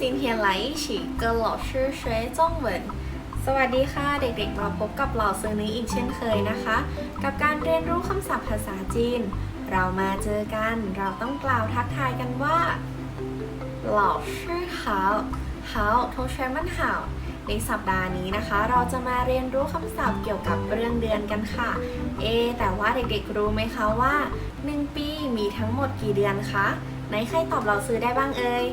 今天来一起跟老师学中文สวัสดีค่ะ เด็กๆ มาพบกับเหล่าซื้อนี้อีกเช่นเคยนะคะ กับการเรียนรู้คำศัพท์ภาษาจีน เรามาเจอกัน เราต้องกล่าวทักทายกันว่าเหล่าชื่อ好好同学们好ในสัปดาห์นี้นะคะ เราจะมาเรียนรู้คำศัพท์เกี่ยวกับเรื่องเดือนกันค่ะ เอะแต่ว่าเด็กๆรู้ไหมคะว่า 1 ปีมีทั้งหมดกี่เดือนคะไหนใครตอบเราซื้อได้บ้างเอ่ย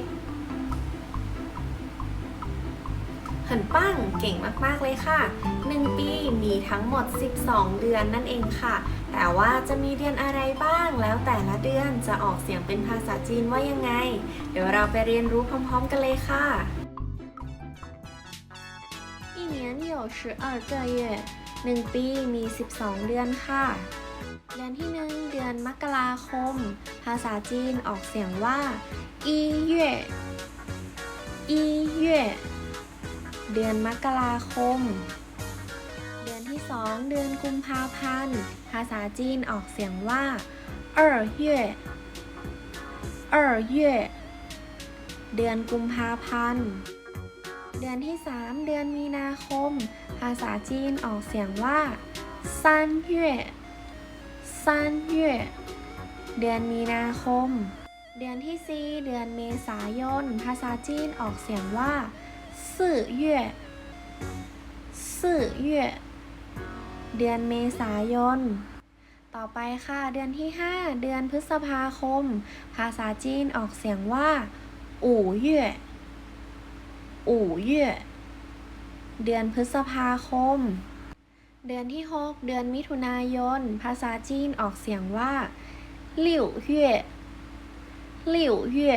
หินปั้งเก่งมาก ๆ เลยค่ะ 1 ปีมีทั้งหมด 12 เดือนนั่นเองค่ะ แต่ว่าจะมีเดือนอะไรบ้าง แล้วแต่ละเดือนจะออกเสียงเป็นภาษาจีนว่ายังไง เดี๋ยวเราไปเรียนรู้พร้อม ๆ กันเลยค่ะ一年有12个月หนึ่งปีมี 12 เดือนค่ะ เดือนที่ 1 เดือนมกราคม ภาษาจีนออกเสียงว่าอีเย่อีเย่ เดือนมกราคม เดือนที่ 2 เดือนกุมภาพันธ์ ภาษาจีนออกเสียงว่าเอร์เย่เอร์เย่เดือนกุมภาพันธ์ เดือนที่ 3 เดือนมีนาคม ภาษาจีนออกเสียงว่าซันเย่ซันเย่เดือนมีนาคม เดือนที่ 4 เดือนเมษายน ภาษาจีนออกเสียงว่า สี่เย่สี่เย่เดือนเมษายน ต่อไปค่ะ เดือนที่ 5 เดือนพฤษภาคม ภาษาจีนออกเสียงว่าอู่เย่อู่เย่เดือนพฤษภาคม เดือนที่ 6 เดือนมิถุนายน ภาษาจีนออกเสียงว่าหลิวเย่หลิวเย่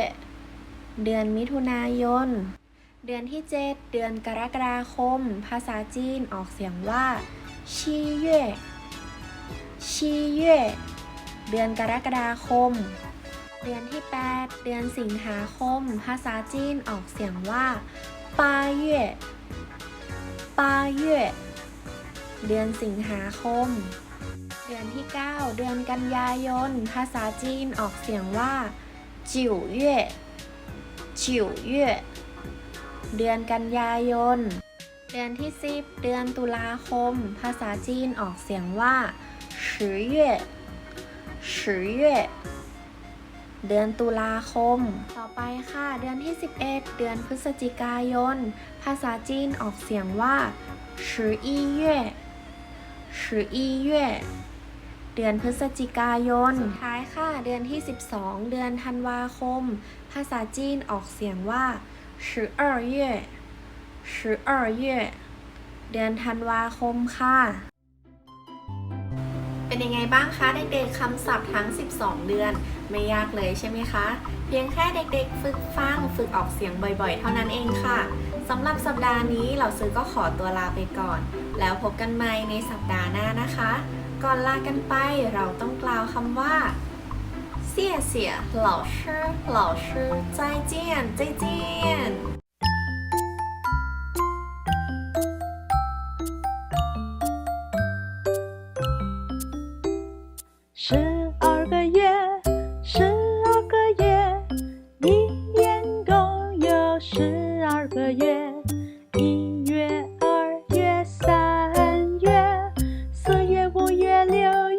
เดือนมิถุนายน เดือนที่ 7 เดือนกรกฎาคม ภาษาจีนออกเสียงว่าชีเย่ชีเย่เดือนกรกฎาคม เดือนที่ 8 เดือนสิงหาคม ภาษาจีนออกเสียงว่าปาเย่ปาเย่เดือนสิงหาคม เดือนที่ 9 เดือนกันยายน ภาษาจีนออกเสียงว่าจิ๋วเย่จิ๋วเย่ เดือนกันยายน เดือนที่ 10 เดือนตุลาคม ภาษาจีนออกเสียงว่าสิเย่สิเย่เดือนตุลาคม ต่อไปค่ะ เดือนที่ 11 เดือนพฤศจิกายน ภาษาจีนออกเสียงว่าสิอีเย่สิอีเย่เดือนพฤศจิกายนท้ายค่ะ เดือนที่ 12 เดือนธันวาคม ภาษาจีนออกเสียงว่า สิบเอร์เย่สิบเอร์เย่เดือนธันวาคมค่ะ เป็นยังไงบ้างคะเด็กๆคำศัพท์ทั้ง 12 เดือน ไม่ยากเลยใช่ไหมคะ เพียงแค่เด็กๆ ฝึกฟังฝึกออกเสียงบ่อยๆ เท่านั้นเองค่ะสำหรับสัปดาห์นี้เราซื้อก็ขอตัวลาไปก่อน แล้วพบกันใหม่ในสัปดาห์หน้านะคะ ก่อนลากันไปเราต้องกล่าวคำว่า 谢谢老师老师再见再见十二个月，十二个月，一年共有十二个月。一月、二月、三月，四月、五月、六